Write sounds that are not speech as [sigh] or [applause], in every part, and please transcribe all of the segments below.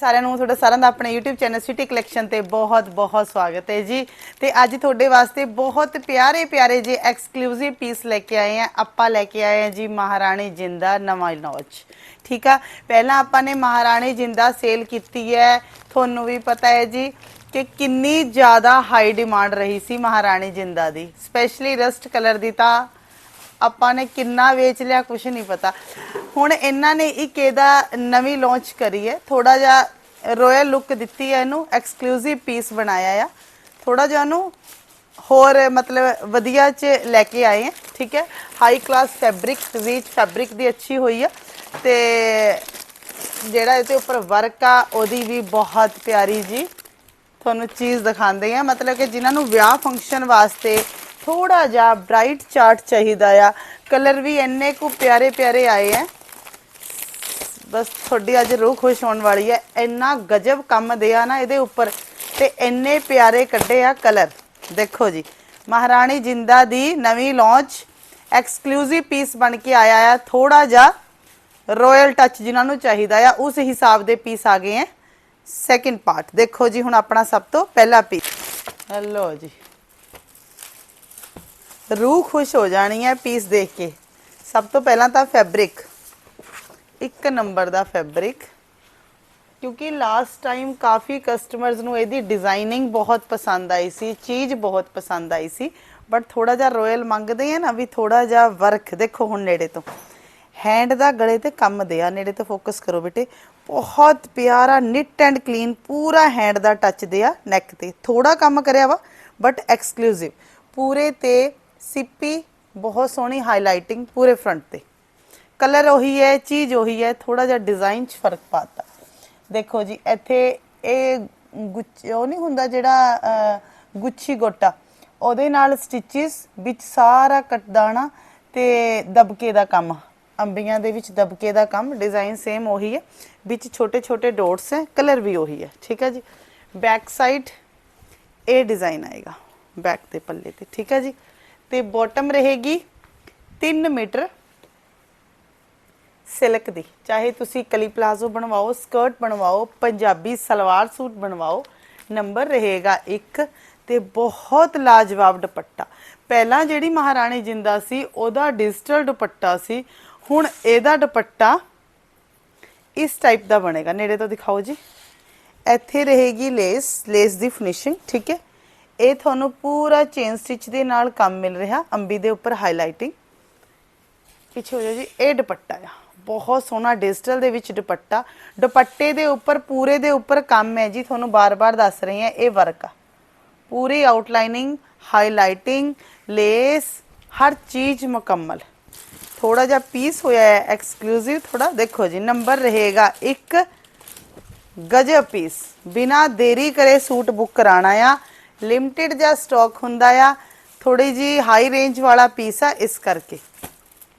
ਸਾਰਿਆਂ ਨੂੰ, ਤੁਹਾਡਾ ਸਾਰਿਆਂ ਦਾ ਆਪਣੇ YouTube ਚੈਨਲ ਸਿਟੀ ਕਲੈਕਸ਼ਨ ਤੇ ਬਹੁਤ ਬਹੁਤ ਸਵਾਗਤ ਹੈ ਜੀ। ਤੇ ਅੱਜ ਤੁਹਾਡੇ ਵਾਸਤੇ ਬਹੁਤ ਪਿਆਰੇ ਪਿਆਰੇ ਜੇ ਐਕਸਕਲੂਸਿਵ ਪੀਸ ਲੈ ਕੇ ਆਏ ਆ। ਆਪਾਂ ਲੈ ਕੇ ਆਏ ਆ ਜੀ ਮਹਾਰਾਣੀ ਜਿੰਦਾ ਨਵਾਂ ਲੌਂਚ ਠੀਕ ਆ? ਪਹਿਲਾਂ ਆਪਾਂ ਨੇ ਮਹਾਰਾਣੀ ਜਿੰਦਾ ਸੇਲ ਕੀਤੀ ਹੈ। ਤੁਹਾਨੂੰ ਵੀ ਪਤਾ ਹੈ ਜੀ ਕਿ ਕਿੰਨੀ ਜ਼ਿਆਦਾ ਹਾਈ ਡਿਮਾਂਡ ਰਹੀ ਸੀ ਮਹਾਰਾਣੀ ਜਿੰਦਾ ਦੀ। ਸਪੈਸ਼ਲੀ ਰਸਟ ਕਲਰ ਦੀ ਤਾਂ ਆਪਾਂ ਨੇ ਕਿੰਨਾ ਵੇਚ ਲਿਆ ਕੁਝ ਨਹੀਂ ਪਤਾ। ਹੁਣ ਇਹਨਾਂ ਨੇ ਇੱਕ ਇਹਦਾ ਨਵੀਂ ਲਾਂਚ ਕਰੀ ਹੈ। ਥੋੜਾ ਜਿਹਾ ਰਾਇਲ ਲੁੱਕ ਦਿੱਤੀ ਹੈ ਇਹਨੂੰ ਐਕਸਕਲੂਸਿਵ ਪੀਸ ਬਣਾਇਆ ਆ। ਥੋੜਾ ਜਿਹਾ ਉਹਨੂੰ ਹੋਰ ਮਤਲਬ ਵਧੀਆ ਚ ਲੈ ਕੇ ਆਏ ਹੈ, ਠੀਕ ਹੈ। High class fabric rich fabric ਦੀ ਅੱਛੀ ਹੋਈ ਆ। ਤੇ ਜਿਹੜਾ ਇਹਦੇ ਉੱਪਰ ਵਰਕ ਆ, ਉਹਦੀ ਵੀ ਬਹੁਤ ਪਿਆਰੀ ਜੀ। ਤੁਹਾਨੂੰ ਚੀਜ਼ ਦਿਖਾਉਂਦੇ ਆ। ਮਤਲਬ ਕਿ ਜਿਨ੍ਹਾਂ ਨੂੰ ਵਿਆਹ ਫੰਕਸ਼ਨ ਵਾਸਤੇ ਥੋੜਾ ਜਿਹਾ ਬ੍ਰਾਈਟ ਚਾਰਟ ਚਾਹੀਦਾ ਆ। ਕਲਰ ਵੀ ਇੰਨੇ ਕੁ ਪਿਆਰੇ ਪਿਆਰੇ ਆਏ ਆ ਬਸ ਤੁਹਾਡੀ ਅੱਜ ਰੂਹ ਖੁਸ਼ ਹੋਣ ਵਾਲੀ ਹੈ ਇੰਨਾ ਗਜਬ ਕੰਮ ਦਿਆ ਨਾ ਇਹਦੇ ਉੱਪਰ ਤੇ ਇੰਨੇ ਪਿਆਰੇ ਕੱਢੇ ਆ ਕਲਰ ਦੇਖੋ ਜੀ, ਮਹਾਰਾਣੀ ਜਿੰਦਾ ਦੀ ਨਵੀਂ ਲਾਂਚ ਐਕਸਕਲੂਸਿਵ ਪੀਸ ਬਣ ਕੇ ਆਇਆ ਆ। ਥੋੜਾ ਜਿਹਾ ਰਾਇਲ ਟੱਚ ਜਿਨ੍ਹਾਂ ਨੂੰ ਚਾਹੀਦਾ ਆ, ਉਸ ਹਿਸਾਬ ਦੇ ਪੀਸ ਆ ਗਏ ਆ ਸੈਕਿੰਡ ਪਾਰਟ ਦੇਖੋ ਜੀ ਹੁਣ ਆਪਣਾ ਸਭ ਤੋਂ ਪਹਿਲਾ ਪੀਸ ਹੈਲੋ ਜੀ। ਰੂਹ ਖੁਸ਼ ਹੋ ਜਾਣੀ ਹੈ ਪੀਸ ਦੇਖ ਕੇ। ਸਭ ਤੋਂ ਪਹਿਲਾਂ ਤਾਂ ਫੈਬਰਿਕ। ਇੱਕ ਨੰਬਰ ਦਾ ਫੈਬਰਿਕ। ਕਿਉਂਕਿ ਲਾਸਟ ਟਾਈਮ ਕਾਫੀ ਕਸਟਮਰਸ ਨੂੰ ਇਹਦੀ ਡਿਜ਼ਾਈਨਿੰਗ ਬਹੁਤ ਪਸੰਦ ਆਈ ਸੀ, ਚੀਜ਼ ਬਹੁਤ ਪਸੰਦ ਆਈ ਸੀ। ਬਟ ਥੋੜਾ ਜਿਹਾ ਰਾਇਲ ਮੰਗਦੇ ਆ ਨਾ, ਵੀ ਥੋੜਾ ਜਿਹਾ ਵਰਕ ਦੇਖੋ ਹੁਣ ਨੇੜੇ ਤੋਂ। ਹੈਂਡ ਦਾ ਗਲੇ ਤੇ ਕੰਮ ਦੇ ਆ, ਨੇੜੇ ਤੋਂ ਫੋਕਸ ਕਰੋ ਬੇਟੇ। ਬਹੁਤ ਪਿਆਰਾ ਨਿਟ ਐਂਡ ਕਲੀਨ ਪੂਰਾ ਹੈਂਡ ਦਾ ਟੱਚ ਦੇ ਆ ਨੈਕ ਤੇ। ਥੋੜਾ ਕੰਮ ਕਰਿਆ ਵਾ ਬਟ ਐਕਸਕਲੂਸਿਵ ਪੂਰੇ ਤੇ ਸਿੱਪੀ ਬਹੁਤ ਸੋਹਣੀ ਹਾਈਲਾਈਟਿੰਗ ਪੂਰੇ ਫਰੰਟ ਤੇ। ਕਲਰ ਉਹੀ ਹੈ ਚੀਜ਼ ਉਹੀ ਹੈ ਥੋੜਾ ਜਿਹਾ ਡਿਜ਼ਾਈਨ 'ਚ ਫ਼ਰਕ ਪਾਤਾ ਦੇਖੋ ਜੀ ਇੱਥੇ ਇਹ ਗੁੱਚ ਉਹ ਨਹੀਂ ਹੁੰਦਾ ਜਿਹੜਾ ਅਹ, ਗੁੱਛੀ ਗੋਟਾ ਉਹਦੇ ਨਾਲ ਸਟਿਚਸ ਵਿੱਚ ਸਾਰਾ ਕਟਦਾਣਾ ਤੇ ਦਬਕੇ ਦਾ ਕੰਮ ਅੰਬੀਆਂ ਦੇ ਵਿੱਚ ਦਬਕੇ ਦਾ ਕੰਮ ਡਿਜ਼ਾਈਨ ਸੇਮ ਉਹੀ ਹੈ। ਵਿੱਚ ਛੋਟੇ ਛੋਟੇ ਡੋਟਸ ਹੈ ਕਲਰ ਵੀ ਉਹੀ ਹੈ ਠੀਕ ਹੈ ਜੀ। ਬੈਕ ਸਾਈਡ ਇਹ ਡਿਜ਼ਾਈਨ ਆਏਗਾ ਬੈਕ ਦੇ ਪੱਲੇ ਤੇ ਠੀਕ ਹੈ ਜੀ। ਤੇ ਬਾਟਮ ਰਹੇਗੀ 3 ਮੀਟਰ ਸਿਲਕ ਦੀ। ਚਾਹੇ ਤੁਸੀਂ ਕਲੀ ਪਲਾਜ਼ੋ ਬਣਵਾਓ, ਸਕਰਟ ਬਣਵਾਓ, ਪੰਜਾਬੀ ਸਲਵਾਰ ਸੂਟ ਬਣਵਾਓ, ਨੰਬਰ ਰਹੇਗਾ 1 ਤੇ ਬਹੁਤ ਲਾਜਵਾਬ ਦੁਪੱਟਾ। ਪਹਿਲਾਂ ਜਿਹੜੀ ਮਹਾਰਾਣੀ ਜਿੰਦਾ ਸੀ, ਉਹਦਾ ਡਿਜੀਟਲ ਦੁਪੱਟਾ ਸੀ। ਹੁਣ ਇਹਦਾ ਦੁਪੱਟਾ ਇਸ ਟਾਈਪ ਦਾ ਬਣੇਗਾ। ਨੇੜੇ ਤੋਂ ਦਿਖਾਓ ਜੀ। ਇੱਥੇ ਰਹੇਗੀ ਲੇਸ ਲੇਸ ਦੀ ਫਿਨਿਸ਼ਿੰਗ ਠੀਕ ਹੈ? ਇਹ ਤੁਹਾਨੂੰ ਪੂਰਾ ਚੇਨ ਸਟਿਚ ਦੇ ਨਾਲ ਕੰਮ ਮਿਲ ਰਿਹਾ, ਅੰਬੀ ਦੇ ਉੱਪਰ ਹਾਈਲਾਈਟਿੰਗ ਪਿੱਛੇ ਹੋ ਜਾਓ ਜੀ, ਇਹ ਦੁਪੱਟਾ ਆ। ਬਹੁਤ ਸੋਹਣਾ ਡਿਜੀਟਲ ਦੇ ਵਿੱਚ ਦੁਪੱਟਾ। ਦੁਪੱਟੇ ਦੇ ਉੱਪਰ, ਪੂਰੇ ਦੇ ਉੱਪਰ ਕੰਮ ਹੈ ਜੀ, ਤੁਹਾਨੂੰ ਬਾਰ-ਬਾਰ ਦੱਸ ਰਹੀ ਹਾਂ, ਇਹ ਵਰਕ ਆ। ਪੂਰੀ ਆਊਟਲਾਈਨਿੰਗ ਹਾਈਲਾਈਟਿੰਗ ਲੇਸ ਹਰ ਚੀਜ਼ ਮੁਕੰਮਲ। ਥੋੜਾ ਜਿਹਾ ਪੀਸ ਹੋਇਆ ਹੈ ਐਕਸਕਲੂਸਿਵ ਥੋੜਾ ਦੇਖੋ ਜੀ ਨੰਬਰ ਰਹੇਗਾ 1 ਗਜਬ ਪੀਸ ਬਿਨਾ ਦੇਰੀ ਕਰੇ ਸੂਟ ਬੁੱਕ ਕਰਾਣਾ ਆ। ਲਿਮਟਿਡ ਜਿਹਾ ਸਟਾਕ ਹੁੰਦਾ ਆ ਥੋੜੀ ਜੀ ਹਾਈ ਰੇਂਜ ਵਾਲਾ ਪੀਸ ਆ ਇਸ ਕਰਕੇ।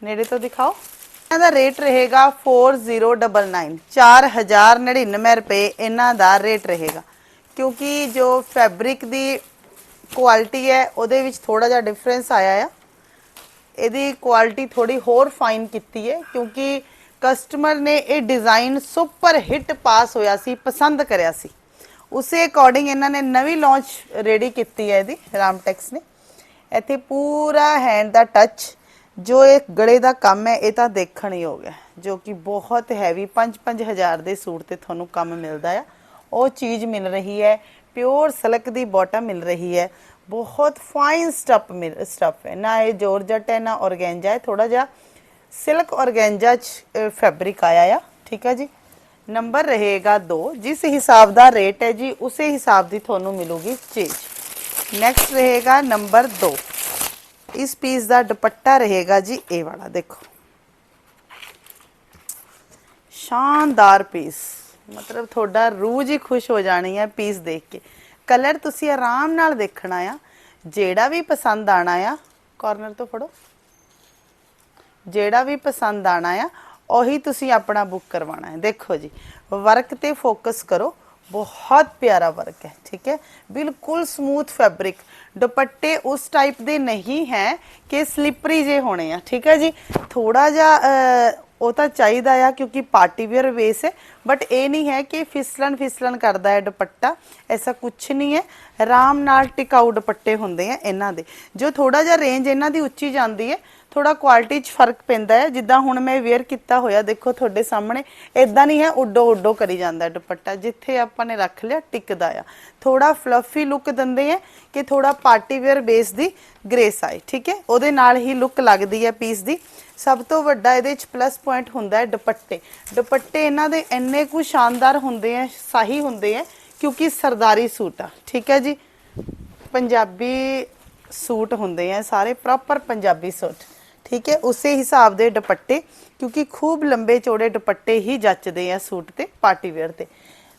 ਨੇੜੇ ਤੋਂ ਦਿਖਾਓ। ਇਹਨਾਂ ਦਾ ਰੇਟ ਰਹੇਗਾ 4099 4099 ਰੁਪਏ ਇਹਨਾਂ ਦਾ ਰੇਟ ਰਹੇਗਾ। ਕਿਉਂਕਿ ਜੋ ਫੈਬਰਿਕ ਦੀ ਕੁਆਲਿਟੀ ਹੈ, ਉਹਦੇ ਵਿੱਚ ਥੋੜਾ ਜਿਹਾ ਡਿਫਰੈਂਸ ਆਇਆ ਆ। ਇਹਦੀ ਕੁਆਲਿਟੀ ਥੋੜੀ ਹੋਰ ਫਾਈਨ ਕੀਤੀ ਹੈ, ਕਿਉਂਕਿ ਕਸਟਮਰ ਨੇ ਇਹ ਡਿਜ਼ਾਈਨ ਸੁਪਰ ਹਿੱਟ ਪਾਸ ਹੋਇਆ ਸੀ, ਪਸੰਦ ਕਰਿਆ ਸੀ। ਉਸੇ ਅਕੋਰਡਿੰਗ ਇਹਨਾਂ ਨੇ ਨਵੀਂ ਲਾਂਚ ਰੈਡੀ ਕੀਤੀ ਹੈ ਇਹਦੀ ਰਾਮਟੈਕਸ ਨੇ। ਇੱਥੇ ਪੂਰਾ ਹੈਂਡ ਦਾ ਟੱਚ ਜੋ ਇਹ ਗਲੇ ਦਾ ਕੰਮ ਹੈ, ਇਹ ਤਾਂ ਦੇਖਣ ਹੀ ਹੋ ਗਿਆ ਜੋ ਕਿ ਬਹੁਤ ਹੈਵੀ 5-5000 ਦੇ ਸੂਟ ਤੇ ਤੁਹਾਨੂੰ ਕੰਮ ਮਿਲਦਾ ਆ। ਉਹ ਚੀਜ਼ ਮਿਲ ਰਹੀ ਹੈ ਪਿਓਰ ਸਿਲਕ ਦੀ ਬਾਟਮ ਮਿਲ ਰਹੀ ਹੈ, ਬਹੁਤ ਫਾਈਨ ਸਟਫ ਮਿਲ ਸਟਫ ਹੈ। ਨਾ ਇਹ ਜੋਰਜਟ ਹੈ, ਨਾ ਔਰਗੈਂਜਾ ਹੈ ਥੋੜਾ ਜਿਹਾ ਸਿਲਕ ਔਰਗੈਂਜਾ ਚ ਫੈਬਰਿਕ ਆਇਆ ਆ, ਠੀਕ ਹੈ ਜੀ? ਨੰਬਰ ਰਹੇਗਾ 2 ਜਿਸ ਹਿਸਾਬ ਦਾ ਰੇਟ ਹੈ ਜੀ ਉਸੇ ਹਿਸਾਬ ਦੀ ਤੁਹਾਨੂੰ ਮਿਲੂਗੀ ਚੀਜ਼ ਨੈਕਸਟ ਰਹੇਗਾ ਨੰਬਰ 2 ਇਸ ਪੀਸ ਦਾ ਦੁਪੱਟਾ ਰਹੇਗਾ ਜੀ ਇਹ ਵਾਲਾ ਦੇਖੋ ਸ਼ਾਨਦਾਰ ਪੀਸ ਮਤਲਬ ਤੁਹਾਡਾ ਰੂਹ ਜੀ ਖੁਸ਼ ਹੋ ਜਾਣੀ ਹੈ ਪੀਸ ਦੇਖ ਕੇ ਕਲਰ ਤੁਸੀਂ ਆਰਾਮ ਨਾਲ ਦੇਖਣਾ ਆ ਜਿਹੜਾ ਵੀ ਪਸੰਦ ਆਣਾ ਆ ਕਾਰਨਰ ਤੋਂ ਫੜੋ ਜਿਹੜਾ ਵੀ ਪਸੰਦ ਆਣਾ ਆ ਉਹੀ ਤੁਸੀਂ ਆਪਣਾ ਬੁੱਕ ਕਰਵਾਉਣਾ ਹੈ। ਦੇਖੋ ਜੀ ਵਰਕ ਤੇ ਫੋਕਸ ਕਰੋ। ਬਹੁਤ ਪਿਆਰਾ ਵਰਕ ਹੈ, ਠੀਕ ਹੈ? ਬਿਲਕੁਲ ਸਮੂਥ ਫੈਬਰਿਕ ਦੁਪੱਟੇ ਉਸ ਟਾਈਪ ਦੇ ਨਹੀਂ ਹੈ ਕਿ ਸਲਿਪਰੀ ਜੇ ਹੋਣੇ ਆ, ਠੀਕ ਹੈ ਜੀ? ਥੋੜਾ ਜਿਹਾ ਉਹ ਤਾਂ ਚਾਹੀਦਾ ਆ ਕਿਉਂਕਿ ਪਾਰਟੀ ਵੇਅਰ ਵੇਸ ਹੈ। ਬਟ ਇਹ ਨਹੀਂ ਹੈ ਕਿ ਫਿਸਲਣ ਫਿਸਲਣ ਕਰਦਾ ਹੈ ਦੁਪੱਟਾ। ਐਸਾ ਕੁਝ ਨਹੀਂ ਹੈ। ਆਰਾਮ ਨਾਲ ਟਿਕਾਊ ਦੁਪੱਟੇ ਹੁੰਦੇ ਆ ਇਹਨਾਂ ਦੇ। ਜੋ ਥੋੜਾ ਜਿਹਾ ਰੇਂਜ ਇਹਨਾਂ ਦੀ ਉੱਚੀ ਜਾਂਦੀ ਹੈ ਥੋੜਾ ਕੁਆਲਿਟੀ 'ਚ ਫ਼ਰਕ ਪੈਂਦਾ ਹੈ। ਜਿੱਦਾਂ ਹੁਣ ਮੈਂ ਵੇਅਰ ਕੀਤਾ ਹੋਇਆ, ਦੇਖੋ ਤੁਹਾਡੇ ਸਾਹਮਣੇ ਇਦਾਂ ਨਹੀਂ ਹੈ, ਉੱਡੋ ਉੱਡੋ ਕਰੀ ਜਾਂਦਾ ਦੁਪੱਟਾ। ਜਿੱਥੇ ਆਪਾਂ ਨੇ ਰੱਖ ਲਿਆ, ਟਿਕਦਾ ਆ। ਥੋੜਾ ਫਲਫੀ ਲੁੱਕ ਦਿੰਦੇ ਹੈ ਕਿ ਥੋੜਾ ਪਾਰਟੀ ਵੇਅਰ ਬੇਸ ਦੀ ਗ੍ਰੇਸ ਆਏ, ਠੀਕ ਹੈ? ਉਹਦੇ ਨਾਲ ਹੀ ਲੁੱਕ ਲੱਗਦੀ ਹੈ ਪੀਸ ਦੀ। ਸਭ ਤੋਂ ਵੱਡਾ ਇਹਦੇ ਵਿੱਚ ਪਲੱਸ ਪੁਆਇੰਟ ਹੁੰਦਾ ਹੈ ਦੁਪੱਟੇ। ਦੁਪੱਟੇ ਇਹਨਾਂ ਦੇ ਇੰਨੇ ਕੁ ਸ਼ਾਨਦਾਰ ਹੁੰਦੇ ਆ, ਸਾਹੀ ਹੁੰਦੇ ਆ, ਕਿਉਂਕਿ ਸਰਦਾਰੀ ਸੂਟ ਆ। ਠੀਕ ਹੈ ਜੀ? ਪੰਜਾਬੀ ਸੂਟ ਹੁੰਦੇ ਆ ਸਾਰੇ ਪ੍ਰੋਪਰ ਪੰਜਾਬੀ ਸੂਟ। ਠੀਕ ਹੈ? ਉਸੇ ਹਿਸਾਬ ਦੇ ਦੁਪੱਟੇ, ਕਿਉਂਕਿ ਖੂਬ ਲੰਬੇ ਚੌੜੇ ਦੁਪੱਟੇ ਹੀ ਜੱਚਦੇ ਆ ਸੂਟ ਤੇ ਪਾਰਟੀ ਵੇਅਰ ਤੇ।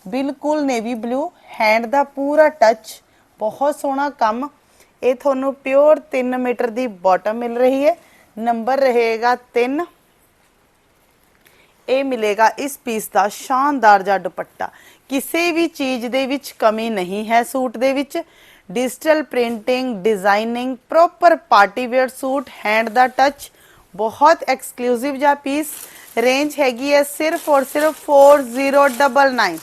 ਬਿਲਕੁਲ ਨੇਵੀ ਬਲੂ ਹੈਂਡ ਦਾ ਪੂਰਾ ਟੱਚ ਬਹੁਤ ਸੋਹਣਾ ਕੰਮ। ਇਹ ਤੁਹਾਨੂੰ ਪਿਓਰ 3 ਮੀਟਰ ਦੀ ਬਾਟਮ ਮਿਲ ਰਹੀ ਹੈ। ਨੰਬਰ ਰਹੇਗਾ 3 ਇਹ ਮਿਲੇਗਾ ਇਸ ਪੀਸ ਦਾ ਸ਼ਾਨਦਾਰ ਜਿਹਾ ਦੁਪੱਟਾ। ਕਿਸੇ ਵੀ ਚੀਜ਼ ਦੇ ਵਿੱਚ ਕਮੀ ਨਹੀਂ ਹੈ ਸੂਟ ਦੇ ਵਿੱਚ। Digital printing designing proper party wear suit hand ਦਾ ਟੱਚ ਬਹੁਤ ਐਕਸਕਲੂਸਿਵ ਜਿਹਾ ਪੀਸ ਰੇਂਜ ਹੈਗੀ ਹੈ ਸਿਰਫ ਔਰ ਸਿਰਫ 4099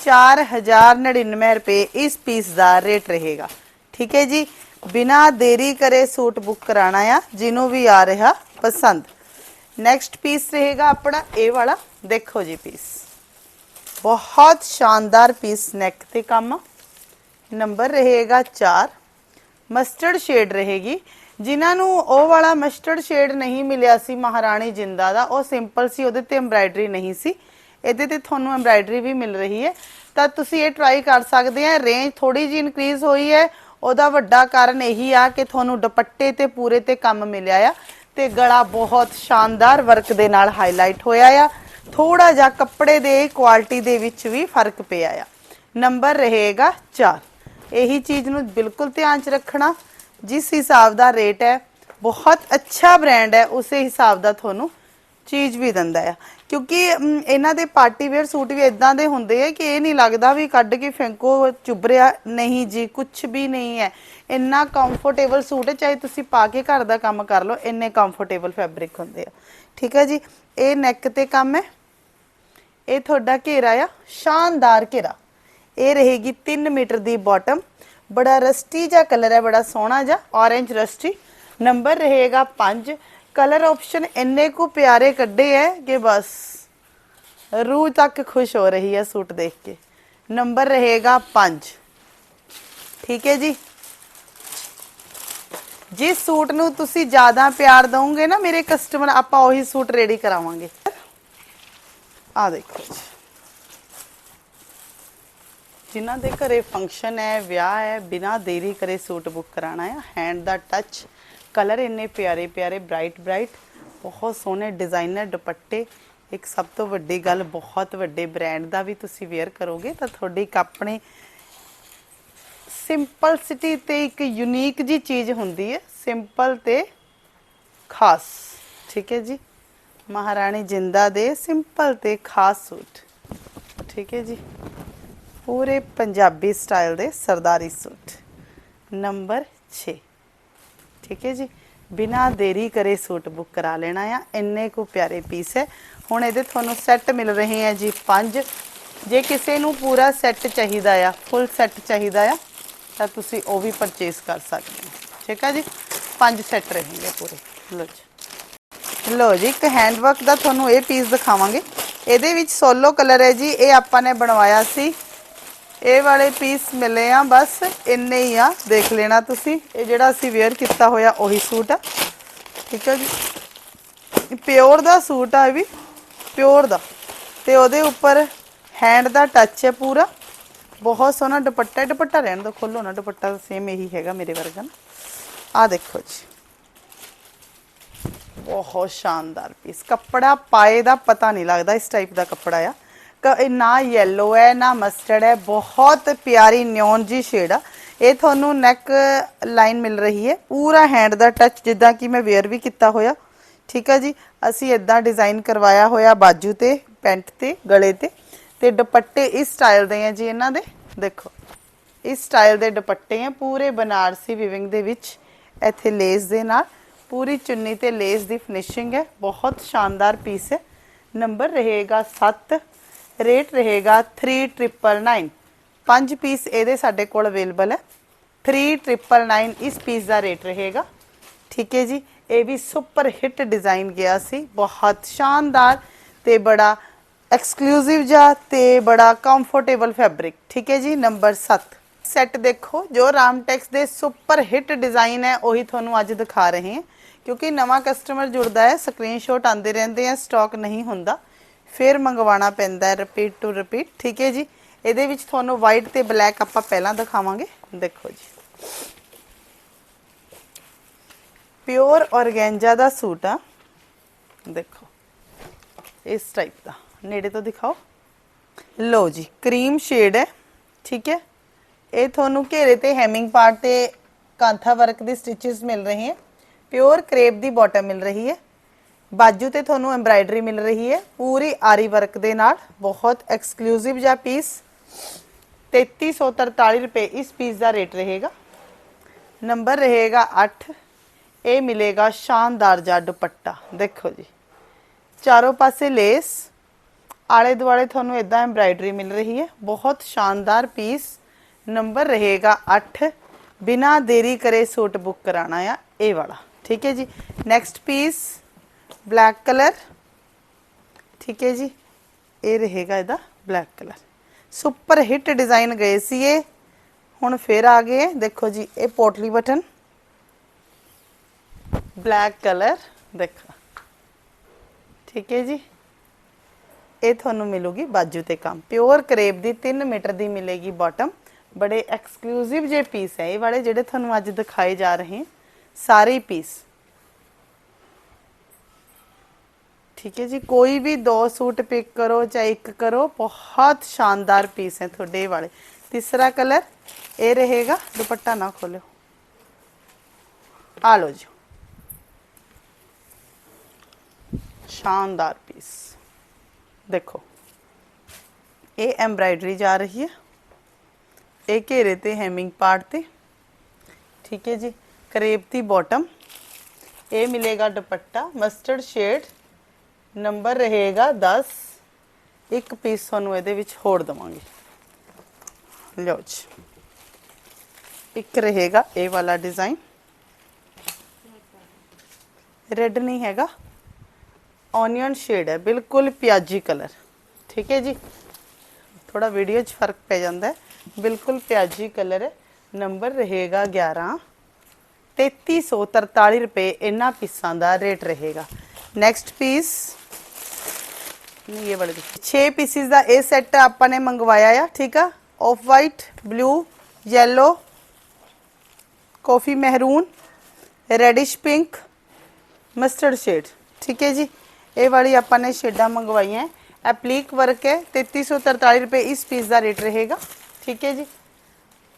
4099 ਰੁਪਏ ਇਸ ਪੀਸ ਦਾ ਰੇਟ ਰਹੇਗਾ। ਠੀਕ ਹੈ ਜੀ? ਬਿਨਾ ਦੇਰੀ ਕਰੇ ਸੂਟ ਬੁੱਕ ਕਰਾਣਾ ਆ, ਜਿਹਨੂੰ ਵੀ ਆ ਰਿਹਾ ਪਸੰਦ। ਨੈਕਸਟ ਪੀਸ ਰਹੇਗਾ ਆਪਣਾ, ਇਹ ਵਾਲਾ। ਦੇਖੋ ਜੀ ਪੀਸ ਬਹੁਤ ਸ਼ਾਨਦਾਰ ਪੀਸ ਨੈਕ ਤੇ ਕੰਮ। ਨੰਬਰ ਰਹੇਗਾ 4 ਮਸਟਰਡ ਸ਼ੇਡ ਰਹੇਗੀ। ਜਿਨ੍ਹਾਂ ਨੂੰ ਉਹ ਵਾਲਾ ਮਸਟਰਡ ਸ਼ੇਡ ਨਹੀਂ ਮਿਲਿਆ ਸੀ, ਮਹਾਰਾਣੀ ਜਿੰਦਾ ਦਾ, ਉਹ ਸਿੰਪਲ ਸੀ, ਉਹਦੇ ਤੇ ਐਮਬ੍ਰਾਇਡਰੀ ਨਹੀਂ ਸੀ। ਇਹਦੇ ਤੇ ਤੁਹਾਨੂੰ ਐਮਬ੍ਰਾਇਡਰੀ ਵੀ ਮਿਲ ਰਹੀ ਹੈ। ਤਾਂ ਤੁਸੀਂ ਇਹ ਟਰਾਈ ਕਰ ਸਕਦੇ ਆ ਰੇਂਜ ਥੋੜੀ ਜੀ ਇਨਕਰੀਜ਼ ਹੋਈ ਹੈ ਉਹਦਾ ਵੱਡਾ ਕਾਰਨ ਇਹੀ ਆ ਕਿ ਤੁਹਾਨੂੰ ਦੁਪੱਟੇ ਤੇ ਪੂਰੇ ਤੇ ਕੰਮ ਮਿਲਿਆ ਆ ਤੇ ਗਲਾ ਬਹੁਤ ਸ਼ਾਨਦਾਰ ਵਰਕ ਦੇ ਨਾਲ ਹਾਈਲਾਈਟ ਹੋਇਆ ਆ। ਥੋੜਾ ਜਿਹਾ ਕੱਪੜੇ ਦੇ ਕੁਆਲਿਟੀ ਦੇ ਵਿੱਚ ਵੀ ਫ਼ਰਕ ਪਿਆ ਆ। ਨੰਬਰ ਰਹੇਗਾ 4 ਇਹੀ ਚੀਜ਼ ਨੂੰ ਬਿਲਕੁਲ ਧਿਆਨ 'ਚ ਰੱਖਣਾ। ਜਿਸ ਹਿਸਾਬ ਦਾ ਰੇਟ ਹੈ, ਬਹੁਤ ਅੱਛਾ ਬ੍ਰਾਂਡ ਹੈ, ਉਸੇ ਹਿਸਾਬ ਦਾ ਤੁਹਾਨੂੰ ਚੀਜ਼ ਵੀ ਦਿੰਦਾ ਆ। ਕਿਉਂਕਿ ਅਮ, ਇਹਨਾਂ ਦੇ ਪਾਰਟੀ ਵੇਅਰ ਸੂਟ ਵੀ ਇਦਾਂ ਦੇ ਹੁੰਦੇ ਆ ਕਿ ਇਹ ਨਹੀਂ ਲੱਗਦਾ ਵੀ ਕੱਢ ਕੇ ਫੈਂਕੋ ਚੁੱਭ ਨਹੀਂ ਜੀ ਕੁਝ ਵੀ ਨਹੀਂ ਹੈ। ਇੰਨਾ ਕੰਫਰਟੇਬਲ ਸੂਟ ਹੈ ਚਾਹੇ ਤੁਸੀਂ ਪਾ ਕੇ ਘਰ ਦਾ ਕੰਮ ਕਰ ਲਓ ਇੰਨੇ ਕੰਫਰਟੇਬਲ ਫੈਬਰਿਕ ਹੁੰਦੇ ਆ। ਠੀਕ ਹੈ ਜੀ? ਇਹ ਨੈਕ ਤੇ ਕੰਮ ਹੈ। ਇਹ ਤੁਹਾਡਾ ਘੇਰਾ ਆ ਸ਼ਾਨਦਾਰ ਘੇਰਾ। ਇਹ ਰਹੇਗੀ 3 ਮੀਟਰ ਦੀ ਬਾਟਮ ਬੜਾ ਰਸਟੀ ਜਿਹਾ ਕਲਰ ਹੈ ਬੜਾ ਸੋਹਣਾ ਜਿਹਾ orange ਰਸਟੀ ਨੰਬਰ ਰਹੇਗਾ 5 ਕਲਰ ਆਪਸ਼ਨ ਇੰਨੇ ਕੁ ਪਿਆਰੇ ਕੱਢੇ ਐ ਕਿ ਬਸ। ਰੂਹ ਤੱਕ ਖੁਸ਼ ਹੋ ਰਹੀ ਹੈ ਸੂਟ ਦੇਖ ਕੇ। ਨੰਬਰ ਰਹੇਗਾ 5 ਠੀਕ ਹੈ ਜੀ? ਜਿਸ ਸੂਟ ਨੂੰ ਤੁਸੀਂ ਜ਼ਿਆਦਾ ਪਿਆਰ ਦਵੋਗੇ ਨਾ ਮੇਰੇ ਕਸਟਮਰ, ਆਪਾਂ ਉਹੀ ਸੂਟ ਰੈਡੀ ਕਰਾਵਾਂਗੇ। ਆ ਦੇਖੋ ਜੀ। ਜਿਨ੍ਹਾਂ ਦੇ ਘਰੇ ਫੰਕਸ਼ਨ ਹੈ ਵਿਆਹ ਹੈ ਬਿਨਾ ਦੇਰੀ ਕਰੇ ਸੂਟ ਬੁੱਕ ਕਰਾਣਾ ਹੈ ਹੈਂਡ ਦਾ ਟੱਚ ਕਲਰ ਇੰਨੇ ਪਿਆਰੇ ਪਿਆਰੇ ਬ੍ਰਾਈਟ ਬ੍ਰਾਈਟ ਬਹੁਤ ਸੋਹਣੇ ਡਿਜ਼ਾਈਨਰ ਦੁਪੱਟੇ। ਇੱਕ ਸਭ ਤੋਂ ਵੱਡੀ ਗੱਲ, ਬਹੁਤ ਵੱਡੇ ਬ੍ਰਾਂਡ ਦਾ ਵੀ ਤੁਸੀਂ ਵੇਅਰ ਕਰੋਗੇ, ਤਾਂ ਤੁਹਾਡੀ ਇੱਕ ਆਪਣੇ ਸਿੰਪਲਸਿਟੀ ਤੇ ਇੱਕ ਯੂਨੀਕ ਜੀ ਚੀਜ਼ ਹੁੰਦੀ ਹੈ ਸਿੰਪਲ ਤੇ ਖਾਸ। ਠੀਕ ਹੈ ਜੀ? ਮਹਾਰਾਣੀ ਜਿੰਦਾ ਦੇ ਸਿੰਪਲ ਤੇ ਖਾਸ ਸੂਟ। ਠੀਕ ਹੈ ਜੀ? ਪੂਰੇ ਪੰਜਾਬੀ ਸਟਾਈਲ ਦੇ ਸਰਦਾਰੀ ਸੂਟ। ਨੰਬਰ 6 ਠੀਕ ਹੈ ਜੀ। ਬਿਨਾ ਦੇਰੀ ਕਰੇ ਸੂਟ ਬੁੱਕ ਕਰਾ ਲੈਣਾ ਆ। ਇੰਨੇ ਕੁ ਪਿਆਰੇ ਪੀਸ ਹੈ। ਹੁਣ ਇਹਦੇ ਤੁਹਾਨੂੰ ਸੈੱਟ ਮਿਲ ਰਹੇ ਆ ਜੀ ਪੰਜ। ਜੇ ਕਿਸੇ ਨੂੰ ਪੂਰਾ ਸੈੱਟ ਚਾਹੀਦਾ ਆ ਫੁੱਲ ਸੈੱਟ ਚਾਹੀਦਾ ਆ, ਤਾਂ ਤੁਸੀਂ ਉਹ ਵੀ ਪਰਚੇਸ ਕਰ ਸਕਦੇ ਹੋ। ਠੀਕ ਆ ਜੀ? ਪੰਜ ਸੈੱਟ ਰਹਿਣਗੇ ਪੂਰੇ। ਲੋ ਜੀ। ਲੋ ਜੀ, ਇੱਕ ਹੈਂਡ ਵਰਕ ਦਾ ਤੁਹਾਨੂੰ ਇਹ ਪੀਸ ਦਿਖਾਵਾਂਗੇ। ਇਹਦੇ ਵਿੱਚ ਸੋਲੋ ਕਲਰ ਹੈ ਜੀ। ਇਹ ਆਪਾਂ ਨੇ ਬਣਵਾਇਆ ਸੀ ਇਹ ਵਾਲੇ ਪੀਸ ਮਿਲੇ ਆ, ਬਸ ਇੰਨੇ ਹੀ ਆ, ਦੇਖ ਲੈਣਾ ਤੁਸੀਂ। ਇਹ ਜਿਹੜਾ ਅਸੀਂ ਵੇਅਰ ਕੀਤਾ ਹੋਇਆ, ਉਹੀ ਸੂਟ ਆ। ਠੀਕ ਹੈ ਜੀ। ਪਿਓਰ ਦਾ ਸੂਟ ਆ ਇਹ ਵੀ, ਪਿਓਰ ਦਾ। ਤੇ ਉਹਦੇ ਉੱਪਰ ਹੈਂਡ ਦਾ ਟੱਚ ਹੈ ਪੂਰਾ। ਬਹੁਤ ਸੋਹਣਾ ਦੁਪੱਟਾ ਦੁਪੱਟਾ ਰਹਿਣ ਦੋ ਖੋਲੋ ਨਾ, ਦੁਪੱਟਾ ਸੇਮ ਇਹੀ ਹੈਗਾ ਮੇਰੇ ਵਰਗਾ ਨਾ। ਆ ਦੇਖੋ ਜੀ। ਬਹੁਤ ਸ਼ਾਨਦਾਰ ਪੀਸ ਕੱਪੜਾ ਪਾਏ ਦਾ ਪਤਾ ਨਹੀਂ ਲੱਗਦਾ, ਇਸ ਟਾਈਪ ਦਾ ਕੱਪੜਾ ਆ। ਨਾ ਯੈਲੋ ਹੈ, ਨਾ ਮਸਟਰਡ ਹੈ, ਬਹੁਤ ਪਿਆਰੀ ਨਿਓਨ ਜੀ ਸ਼ੇਡ ਆ। ਇਹ ਤੁਹਾਨੂੰ ਨੈਕ ਲਾਈਨ ਮਿਲ ਰਹੀ ਹੈ, ਪੂਰਾ ਹੈਂਡ ਦਾ ਟੱਚ ਜਿੱਦਾਂ ਕਿ ਮੈਂ ਵੇਅਰ ਵੀ ਕੀਤਾ ਹੋਇਆ। ਠੀਕ ਆ ਜੀ? ਅਸੀਂ ਇਦਾਂ ਡਿਜ਼ਾਈਨ ਕਰਵਾਇਆ ਹੋਇਆ ਬਾਜੂ ਤੇ ਪੈਂਟ ਤੇ, ਗਲੇ ਤੇ। ਤੇ ਦੁਪੱਟੇ ਇਸ ਸਟਾਈਲ ਦੇ ਆ ਜੀ ਇਹਨਾਂ ਦੇ। ਦੇਖੋ, ਇਸ ਸਟਾਈਲ ਦੇ ਦੁਪੱਟੇ ਆ, ਪੂਰੇ ਬਨਾਰਸੀ ਵਿਵਿੰਗ ਦੇ ਵਿੱਚ, ਇੱਥੇ ਲੇਸ ਦੇ ਨਾਲ। ਪੂਰੀ ਚੁੰਨੀ ਤੇ ਲੇਸ ਦੀ ਫਿਨਿਸ਼ਿੰਗ ਹੈ, ਬਹੁਤ ਸ਼ਾਨਦਾਰ ਪੀਸ ਹੈ। ਨੰਬਰ ਰਹੇਗਾ 7 ਰੇਟ ਰਹੇਗਾ 3999 ਪੰਜ ਪੀਸ ਇਹਦੇ ਸਾਡੇ ਕੋਲ ਅਵੇਲੇਬਲ ਹੈ। 3999 ਇਸ ਪੀਸ ਦਾ ਰੇਟ ਰਹੇਗਾ। ਠੀਕ ਹੈ ਜੀ, ਇਹ ਵੀ ਸੁਪਰ ਹਿੱਟ ਡਿਜ਼ਾਈਨ ਗਿਆ ਸੀ। ਬਹੁਤ ਸ਼ਾਨਦਾਰ ਤੇ ਬੜਾ ਐਕਸਕਲੂਸਿਵ ਜਿਹਾ ਤੇ ਬੜਾ ਕੰਫਰਟੇਬਲ ਫੈਬਰਿਕ ਠੀਕ ਹੈ ਜੀ ਨੰਬਰ 7 ਸੈੱਟ ਦੇਖੋ, ਜੋ ਰਾਮਟੈਕਸ ਦੇ ਸੁਪਰ ਹਿੱਟ ਡਿਜ਼ਾਈਨ ਹੈ, ਉਹੀ ਤੁਹਾਨੂੰ ਅੱਜ ਦਿਖਾ ਰਹੇ ਹਾਂ। ਕਿਉਂਕਿ ਨਵਾਂ ਕਸਟਮਰ ਜੁੜਦਾ ਹੈ ਸਕਰੀਨਸ਼ਾਟ ਆਉਂਦੇ ਰਹਿੰਦੇ ਆ ਸਟਾਕ ਨਹੀਂ ਹੁੰਦਾ। ਫਿਰ ਮੰਗਵਾਉਣਾ ਪੈਂਦਾ ਹੈ ਰਿਪੀਟ ਟੂ ਰਿਪੀਟ ਠੀਕ ਹੈ ਜੀ? ਇਹਦੇ ਵਿੱਚ ਤੁਹਾਨੂੰ ਵਾਈਟ ਤੇ ਬਲੈਕ ਆਪਾਂ ਪਹਿਲਾਂ ਦਿਖਾਵਾਂਗੇ। ਦੇਖੋ ਜੀ। ਪਿਓਰ ਔਰਗੈਂਜਾ ਦਾ ਸੂਟ ਆ। ਦੇਖੋ, ਇਸ ਟਾਈਪ ਦਾ। ਨੇੜੇ ਤੋਂ ਦਿਖਾਓ। ਲਓ ਜੀ ਕਰੀਮ ਸ਼ੇਡ ਹੈ, ਠੀਕ ਹੈ? ਇਹ ਤੁਹਾਨੂੰ ਘੇਰੇ ਤੇ ਹੈਮਿੰਗ ਪਾਰਟ ਤੇ ਕਾਂਥਾ ਵਰਕ ਦੀ ਸਟਿਚਸ ਮਿਲ ਰਹੇ ਹੈ ਪਿਓਰ ਕਰੇਪ ਦੀ ਬਾਟਮ ਮਿਲ ਰਹੀ ਹੈ। ਬਾਜੂ ਤੇ ਤੁਹਾਨੂੰ ਐਮਬ੍ਰਾਇਡਰੀ ਮਿਲ ਰਹੀ ਹੈ। ਪੂਰੀ ਆਰੀ ਵਰਕ ਦੇ ਨਾਲ। ਬਹੁਤ ਐਕਸਕਲੂਸਿਵ ਜਾਂ ਪੀਸ 3343 ਰੁਪਏ ਇਸ ਪੀਸ ਦਾ ਰੇਟ ਰਹੇਗਾ। ਨੰਬਰ ਰਹੇਗਾ 8 ਇਹ ਮਿਲੇਗਾ ਸ਼ਾਨਦਾਰ ਜਾਂ ਦੁਪੱਟਾ। ਦੇਖੋ ਜੀ। ਚਾਰੋਂ ਪਾਸੇ ਲੇਸ ਆਲੇ ਦੁਆਲੇ ਤੁਹਾਨੂੰ ਇਦਾਂ ਐਮਬ੍ਰਾਇਡਰੀ ਮਿਲ ਰਹੀ ਹੈ। ਬਹੁਤ ਸ਼ਾਨਦਾਰ ਪੀਸ ਨੰਬਰ ਰਹੇਗਾ 8 ਬਿਨਾ ਦੇਰੀ ਕਰੇ ਸੂਟ ਬੁੱਕ ਕਰਾਣਾ ਆ। ਇਹ ਵਾਲਾ। ਠੀਕ ਹੈ ਜੀ। Next piece black colour. ਠੀਕ ਹੈ ਜੀ। ਇਹ ਰਹੇਗਾ ਇਹਦਾ black colour. Super hit design ਗਏ ਸੀ ਇਹ। ਹੁਣ ਫੇਰ ਆ ਗਏ। ਦੇਖੋ ਜੀ, ਇਹ ਪੋਟਲੀ ਬਟਨ। ਬਲੈਕ ਕਲਰ, ਦੇਖੋ। ਠੀਕ ਹੈ ਜੀ। ਇਹ ਤੁਹਾਨੂੰ ਮਿਲੂਗੀ ਬਾਜੂ ਤੇ ਕੰਮ। ਪਿਓਰ ਕਰੇਪ ਦੀ 3 ਮੀਟਰ ਦੀ ਮਿਲੇਗੀ ਬਾਟਮ। ਬੜੇ ਐਕਸਕਲੂਸਿਵ ਜੇ ਪੀਸ ਹੈ ਇਹ ਵਾਲੇ, ਜਿਹੜੇ ਤੁਹਾਨੂੰ ਅੱਜ ਦਿਖਾਏ ਜਾ ਰਹੇ। ਸਾਰੇ ਪੀਸ। ਠੀਕ ਹੈ ਜੀ ਕੋਈ ਵੀ ਦੋ ਸੂਟ ਪਿਕ ਕਰੋ ਚਾਹੇ ਇੱਕ ਕਰੋ ਬਹੁਤ ਸ਼ਾਨਦਾਰ ਪੀਸ ਹੈ ਤੁਹਾਡੇ ਇਹ ਵਾਲੇ ਤੀਸਰਾ ਕਲਰ ਇਹ ਰਹੇਗਾ ਦੁਪੱਟਾ ਨਾ ਖੋਲਿਓ ਆ ਲਓ ਜੀ ਸ਼ਾਨਦਾਰ ਪੀਸ ਦੇਖੋ ਇਹ ਐਮਬ੍ਰਾਇਡਰੀ ਜਾ ਰਹੀ ਹੈ ਇਹ ਘੇਰੇ ਤੇ ਹੈਮਿੰਗ ਪਾਰਟ ਤੇ ਠੀਕ ਹੈ ਜੀ ਕਰੇਪ ਦੀ ਬਾਟਮ ਇਹ ਮਿਲੇਗਾ ਦੁਪੱਟਾ ਮਸਟਰਡ ਸ਼ੇਡ ਨੰਬਰ ਰਹੇਗਾ 10 ਇੱਕ ਪੀਸ ਤੁਹਾਨੂੰ ਇਹਦੇ ਵਿੱਚ ਹੋਰ ਦਵਾਂਗੇ। ਲਓ ਜੀ। ਇੱਕ ਰਹੇਗਾ ਇਹ ਵਾਲਾ ਡਿਜ਼ਾਈਨ ਰੈੱਡ ਨਹੀਂ ਹੈਗਾ। ਔਨੀਅਨ ਸ਼ੇਡ ਹੈ। ਬਿਲਕੁਲ ਪਿਆਜੀ ਕਲਰ ਠੀਕ ਹੈ ਜੀ? ਥੋੜਾ ਵੀਡੀਓ 'ਚ ਫ਼ਰਕ ਪੈ ਜਾਂਦਾ ਹੈ। ਬਿਲਕੁਲ ਪਿਆਜੀ ਕਲਰ ਹੈ। ਨੰਬਰ ਰਹੇਗਾ 11 3343 ਰੁਪਏ ਇਹਨਾਂ ਪੀਸਾਂ ਦਾ ਰੇਟ ਰਹੇਗਾ। ਨੈਕਸਟ ਪੀਸ ਨਹੀਂ, ਇਹ ਵਾਲੇ 6 ਪੀਸਿਸ ਦਾ ਇਹ ਸੈੱਟ ਆਪਾਂ ਨੇ ਮੰਗਵਾਇਆ ਆ, ਠੀਕ ਆ? Off white blue yellow coffee ਮਹਿਰੂਨ ਰੈਡਿਸ਼ ਪਿੰਕ ਮਸਟਰਡ ਸ਼ੇਡ ਠੀਕ ਹੈ ਜੀ? ਇਹ ਵਾਲੀ ਆਪਾਂ ਨੇ ਸ਼ੇਡਾਂ ਮੰਗਵਾਈਆਂ ਐਪਲੀਕ ਵਰਕ ਹੈ 3343 ਰੁਪਏ ਇਸ ਪੀਸ ਦਾ ਰੇਟ ਰਹੇਗਾ। ਠੀਕ ਹੈ ਜੀ?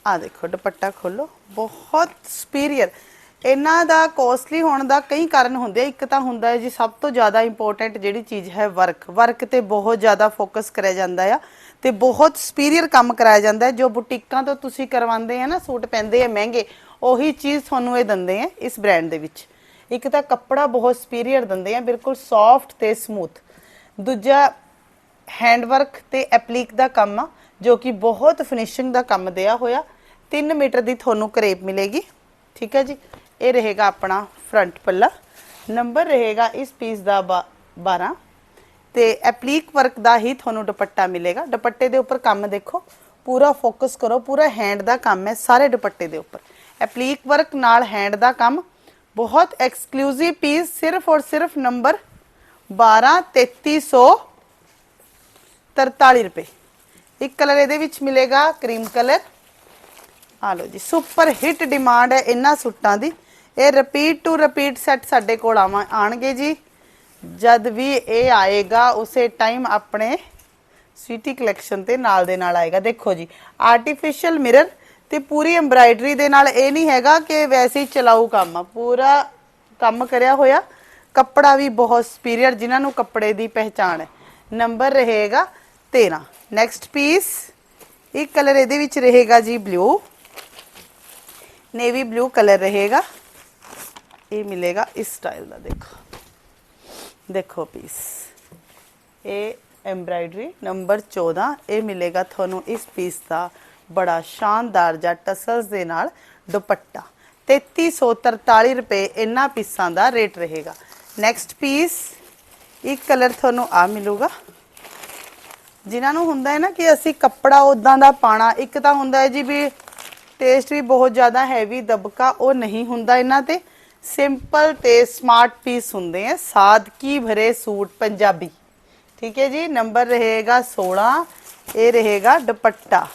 ਆ ਦੇਖੋ, ਦੁਪੱਟਾ ਖੋਲੋ। ਬਹੁਤ ਸੁਪੀਰੀਅਰ ਇਹਨਾਂ ਦਾ ਕੋਸਟਲੀ ਹੋਣ ਦਾ ਕਈ ਕਾਰਨ ਹੁੰਦੇ ਆ। ਇੱਕ ਤਾਂ ਹੁੰਦਾ ਹੈ ਜੀ, ਸਭ ਤੋਂ ਜ਼ਿਆਦਾ ਇੰਪੋਰਟੈਂਟ ਜਿਹੜੀ ਚੀਜ਼ ਹੈ ਵਰਕ ਵਰਕ ਤੇ ਬਹੁਤ ਜ਼ਿਆਦਾ ਫੋਕਸ ਕਰਿਆ ਜਾਂਦਾ ਆ ਤੇ ਬਹੁਤ ਸੁਪੀਰੀਅਰ ਕੰਮ ਕਰਾਇਆ ਜਾਂਦਾ ਜੋ ਬੁਟੀਕਾਂ ਤੋਂ ਤੁਸੀਂ ਕਰਵਾਉਂਦੇ ਆ ਨਾ, ਸੂਟ ਪੈਂਦੇ ਆ ਮਹਿੰਗੇ, ਉਹੀ ਚੀਜ਼ ਤੁਹਾਨੂੰ ਇਹ ਦਿੰਦੇ ਆ ਇਸ ਬ੍ਰਾਂਡ ਦੇ ਵਿੱਚ। ਇੱਕ ਤਾਂ ਕੱਪੜਾ ਬਹੁਤ ਸੁਪੀਰੀਅਰ ਦਿੰਦੇ ਆ, ਬਿਲਕੁਲ ਸੌਫਟ ਤੇ ਸਮੂਥ ਦੂਜਾ ਹੈਂਡ ਤੇ ਐਪਲੀਕ ਦਾ ਕੰਮ ਆ, ਜੋ ਕਿ ਬਹੁਤ ਫਿਨਿਸ਼ਿੰਗ ਦਾ ਕੰਮ ਦਿਆ ਹੋਇਆ। 3 ਮੀਟਰ ਦੀ ਤੁਹਾਨੂੰ ਕਰੇਪ ਮਿਲੇਗੀ। ਠੀਕ ਹੈ ਜੀ? ਇਹ ਰਹੇਗਾ ਆਪਣਾ ਫਰੰਟ ਪੱਲਾ। ਨੰਬਰ ਰਹੇਗਾ ਇਸ ਪੀਸ ਦਾ ਬਾ- 12 ਤੇ ਐਪਲੀਕ ਵਰਕ ਦਾ ਹੀ ਤੁਹਾਨੂੰ ਦੁਪੱਟਾ ਮਿਲੇਗਾ। ਦੁਪੱਟੇ ਦੇ ਉੱਪਰ ਕੰਮ ਦੇਖੋ। ਪੂਰਾ ਫੋਕਸ ਕਰੋ। ਪੂਰਾ ਹੈਂਡ ਦਾ ਕੰਮ ਹੈ ਸਾਰੇ ਦੁਪੱਟੇ ਦੇ ਉੱਪਰ। ਐਪਲੀਕ ਵਰਕ ਨਾਲ ਹੈਂਡ ਦਾ ਕੰਮ। ਬਹੁਤ ਐਕਸਕਲੂਸਿਵ ਪੀਸ ਸਿਰਫ ਔਰ ਸਿਰਫ ਨੰਬਰ 12 3300 43 ਰੁਪਏ। ਇੱਕ ਕਲਰ ਇਹਦੇ ਵਿੱਚ ਮਿਲੇਗਾ ਕਰੀਮ ਕਲਰ ਆ ਲਓ ਜੀ ਸੁਪਰ ਹਿੱਟ ਡਿਮਾਂਡ ਹੈ ਇਹਨਾਂ ਸੂਟਾਂ ਦੀ। ਇਹ ਰਿਪੀਟ ਟੂ ਰਿਪੀਟ ਸੈੱਟ ਸਾਡੇ ਕੋਲ ਆਵਾਂ ਆਣਗੇ ਜੀ। ਜਦ ਵੀ ਇਹ ਆਏਗਾ, ਉਸੇ ਟਾਈਮ ਆਪਣੇ ਸਵੀਟੀ ਕਲੈਕਸ਼ਨ ਤੇ ਨਾਲ ਦੇ ਨਾਲ ਆਏਗਾ। ਦੇਖੋ ਜੀ ਆਰਟੀਫੀਸ਼ੀਅਲ ਮਿਰਰ ਤੇ ਪੂਰੀ ਐਮਬ੍ਰਾਇਡਰੀ ਦੇ ਨਾਲ ਇਹ ਨਹੀਂ ਹੈਗਾ ਕਿ ਵੈਸੇ ਹੀ ਚਲਾਊ ਕੰਮ ਆ। ਪੂਰਾ ਕੰਮ ਕਰਿਆ ਹੋਇਆ। ਕੱਪੜਾ ਵੀ ਬਹੁਤ ਸੁਪੀਰੀਅਰ ਜਿਨ੍ਹਾਂ ਨੂੰ ਕੱਪੜੇ ਦੀ ਪਹਿਚਾਣ ਹੈ। ਨੰਬਰ ਰਹੇਗਾ 13 ਨੈਕਸਟ ਪੀਸ ਇਹ ਕਲਰ ਇਹਦੇ ਵਿੱਚ ਰਹੇਗਾ ਜੀ ਬਲੂ ਨੇਵੀ ਬਲੂ ਕਲਰ ਰਹੇਗਾ। ਇਹ ਮਿਲੇਗਾ ਇਸ ਸਟਾਈਲ ਦਾ, ਦੇਖੋ। ਦੇਖੋ ਪੀਸ ਇਹ ਐਮਬ੍ਰਾਇਡਰੀ ਨੰਬਰ 14 ਇਹ ਮਿਲੇਗਾ ਤੁਹਾਨੂੰ ਇਸ ਪੀਸ ਦਾ ਬੜਾ ਸ਼ਾਨਦਾਰ ਜਾਂ ਟਸਲਸ ਦੇ ਨਾਲ ਦੁਪੱਟਾ। 3343 ਰੁਪਏ ਇਹਨਾਂ ਪੀਸਾਂ ਦਾ ਰੇਟ ਰਹੇਗਾ। ਨੈਕਸਟ ਪੀਸ ਇੱਕ ਕਲਰ ਤੁਹਾਨੂੰ ਆ ਮਿਲੂਗਾ। ਜਿਨ੍ਹਾਂ ਨੂੰ ਹੁੰਦਾ ਹੈ ਨਾ ਕਿ ਅਸੀਂ ਕੱਪੜਾ ਉਦਾਂ ਦਾ ਪਾਣਾ ਇੱਕ ਤਾਂ ਹੁੰਦਾ ਹੈ ਜੀ ਵੀ ਟੇਸਟ ਵੀ ਬਹੁਤ ਜ਼ਿਆਦਾ ਹੈਵੀ ਦਬਕਾ ਉਹ ਨਹੀਂ ਹੁੰਦਾ ਇਹਨਾਂ ਤੇ। ਸਿੰਪਲ ਤੇ ਸਮਾਰਟ ਪੀਸ ਹੁੰਦੇ ਆ ਸਾਦਗੀ ਭਰੇ ਸੂਟ ਪੰਜਾਬੀ ਠੀਕ ਹੈ ਜੀ ਨੰਬਰ ਰਹੇਗਾ 16 ਇਹ ਰਹੇਗਾ ਦੁਪੱਟਾ